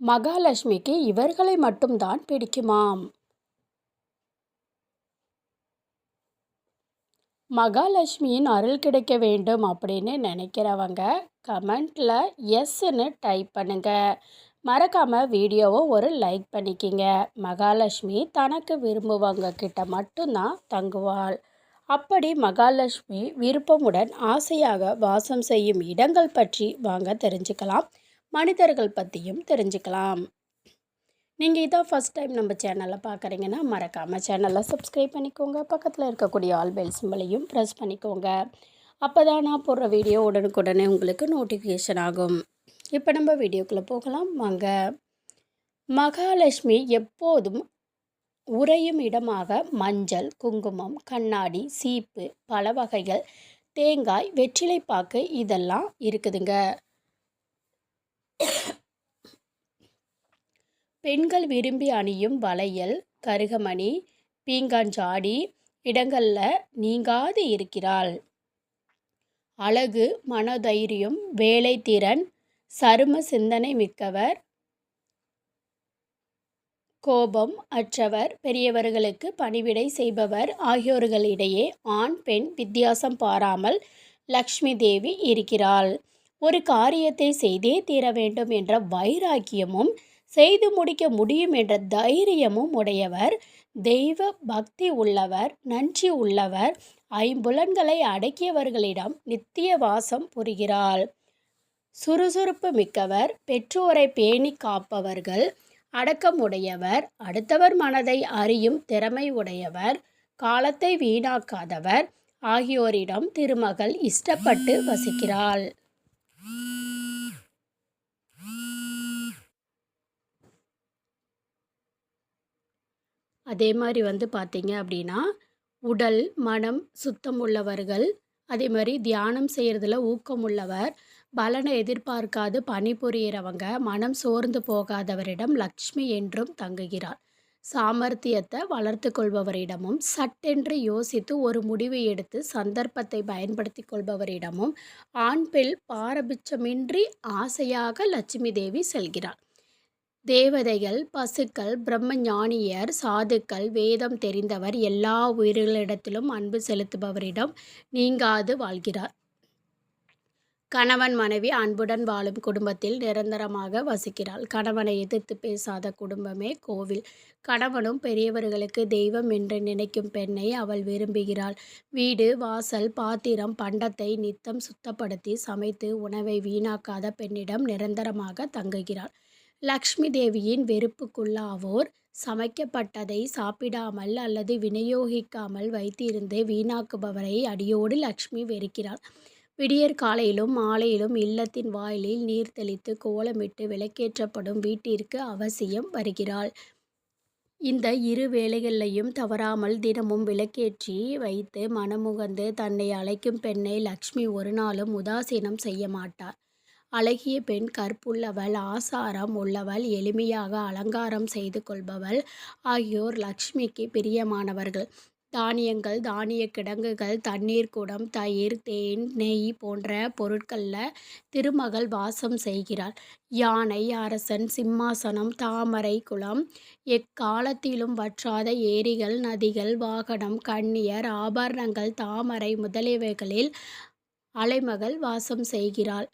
மகாலட்சுமிக்கு இவர்களை மட்டும்தான் பிடிக்குமாம். மகாலட்சுமியின் அருள் கிடைக்க வேண்டும் அப்படின்னு நினைக்கிறவங்க கமெண்ட்டில் எஸ்ன்னு டைப் பண்ணுங்கள் மறக்காமல் வீடியோவை ஒரு லைக் பண்ணிக்கிங்க. மகாலட்சுமி தனக்கு விரும்புவங்க கிட்ட மட்டும்தான் தங்குவாள். அப்படி மகாலட்சுமி விருப்பமுடன் ஆசையாக வாசம் செய்யும் இடங்கள் பற்றி வாங்க தெரிஞ்சுக்கலாம். மனிதர்கள் பற்றியும் தெரிஞ்சுக்கலாம். நீங்கள் இதான் ஃபஸ்ட் டைம் நம்ம சேனலில் பார்க்குறீங்கன்னா மறக்காமல் சேனலை சப்ஸ்கிரைப் பண்ணிக்கோங்க. பக்கத்தில் இருக்கக்கூடிய ஆல் பெல் சிம்பிளையும் ப்ரெஸ் பண்ணிக்கோங்க. அப்போ தான் நான் போடுற வீடியோ உடனுக்குடனே உங்களுக்கு நோட்டிஃபிகேஷன் ஆகும். இப்போ நம்ம வீடியோக்குள்ளே போகலாம். வாங்க. மகாலட்சுமி எப்போதும் உறையும் இடமாக மஞ்சள் குங்குமம் கண்ணாடி சீப்பு பல வகைகள் தேங்காய் வெற்றிலைப்பாக்கு இதெல்லாம் இருக்குதுங்க. பெண்கள் விரும்பி அணியும் வளையல் கருகமணி பீங்காஞ்சாடி இடங்களில் நீங்காது இருக்கிறாள். அழகு மனதைரியம் திறன் சரும சிந்தனை மிக்கவர். கோபம் அற்றவர் பெரியவர்களுக்கு பணிவிடை செய்பவர் ஆகியோர்களிடையே ஆண் பெண் வித்தியாசம் பாராமல் லக்ஷ்மி தேவி இருக்கிறாள். ஒரு காரியத்தை செய்தே தீர வேண்டும் என்ற வைராக்கியமும் செய்து முடிக்க முடியும் என்ற தைரியமும் உடையவர். தெய்வ பக்தி உள்ளவர் நன்றி உள்ளவர் ஐம்புலன்களை அடக்கியவர்களிடம் நித்திய வாசம் புரிகிறாள். சுறுசுறுப்பு மிக்கவர் பெற்றோரை பேணி காப்பவர்கள் அடக்கமுடையவர் அடுத்தவர் மனதை அறியும் திறமை உடையவர் காலத்தை வீணாக்காதவர் ஆகியோரிடம் திருமகள் இஷ்டப்பட்டு வசிக்கிறாள். அதே மாதிரி வந்து பார்த்தீங்க அப்படின்னா உடல் மனம் சுத்தம் உள்ளவர்கள் அதே மாதிரி தியானம் செய்கிறதுல ஊக்கம் உள்ளவர் பலனை எதிர்பார்க்காது பணிபுரிகிறவங்க மனம் சோர்ந்து போகாதவரிடம் லக்ஷ்மி என்றும் தங்குகிறார் சாமர்த்தியத்தை வளர்த்து கொள்பவரிடமும் சட்டென்று யோசித்து ஒரு முடிவு எடுத்து சந்தர்ப்பத்தை பயன்படுத்தி கொள்பவரிடமும் ஆண் பெண் பாரபட்சமின்றி ஆசையாக லட்சுமி தேவி செல்கிறாள். தேவதைகள் பசுக்கள் பிரம்ம ஞானியர் சாதுக்கள் வேதம் தெரிந்தவர் எல்லா உயிர்களிடத்திலும் அன்பு செலுத்துபவரிடம் நீங்காது வாழ்கிறார். கணவன் மனைவி அன்புடன் வாழும் குடும்பத்தில் நிரந்தரமாக வசிக்கிறாள். கணவனை எதிர்த்து பேசாத குடும்பமே கோவில். கணவனும் பெரியவர்களுக்கு தெய்வம் என்று நினைக்கும் பெண்ணை அவள் விரும்புகிறாள். வீடு வாசல் பாத்திரம் பண்டத்தை நித்தம் சுத்தப்படுத்தி சமைத்து உணவை வீணாக்காத பெண்ணிடம் நிரந்தரமாக தங்குகிறாள். லக்ஷ்மி தேவியின் வெறுப்புக்குள்ளாவோர் சமைக்கப்பட்டதை சாப்பிடாமல் அல்லது விநியோகிக்காமல் வைத்திருந்து வீணாக்குபவரை அடியோடு லக்ஷ்மி வெறுக்கிறாள். விடியற் காலையிலும் மாலையிலும் இல்லத்தின் வாயிலில் நீர் தெளித்து கோலமிட்டு விளக்கேற்றப்படும் வீட்டிற்கு அவசியம் வருகிறாள். இந்த இரு வேளைகளையும் தவறாமல் தினமும் விளக்கேற்றி வைத்து மனமுகந்து தன்னை அழைக்கும் பெண்ணை லக்ஷ்மி ஒரு நாளும் உதாசீனம் செய்ய மாட்டார் அழகிய பெண் கற்புள்ளவள் ஆசாரம் உள்ளவள் எளிமையாக அலங்காரம் செய்து கொள்பவள் ஆகியோர் லக்ஷ்மிக்கு பிரியமானவர்கள். தானியங்கள் தானிய கிடங்குகள் தண்ணீர் குடம் தயிர் தேன் நெய் போன்ற பொருட்களில் திருமகள் வாசம் செய்கிறாள். யானை அரசன் சிம்மாசனம் தாமரை குளம் எக்காலத்திலும் வற்றாத ஏரிகள் நதிகள் வாகனம் கண்ணியர் ஆபரணங்கள் தாமரை முதலியவைகளில் அலைமகள் வாசம் செய்கிறாள்.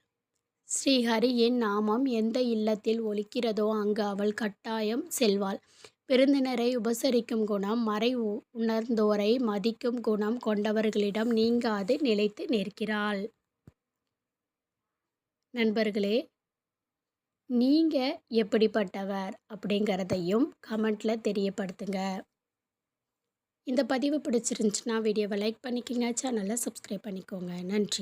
ஸ்ரீஹரியின் நாமம் எந்த இல்லத்தில் ஒலிக்கிறதோ அங்கு அவள் கட்டாயம் செல்வாள். விருந்தினரை உபசரிக்கும் குணம் மறை உணர்ந்தோரை மதிக்கும் குணம் கொண்டவர்களிடம் நீங்காது நிலைத்து நிற்கிறாள். நண்பர்களே நீங்கள் எப்படிப்பட்டவர் அப்படிங்கிறதையும் கமெண்ட்டில் தெரியப்படுத்துங்க. இந்த பதிவு பிடிச்சிருந்துச்சுன்னா வீடியோவை லைக் பண்ணிக்கோங்க சேனலை சப்ஸ்கிரைப் பண்ணிக்கோங்க. நன்றி.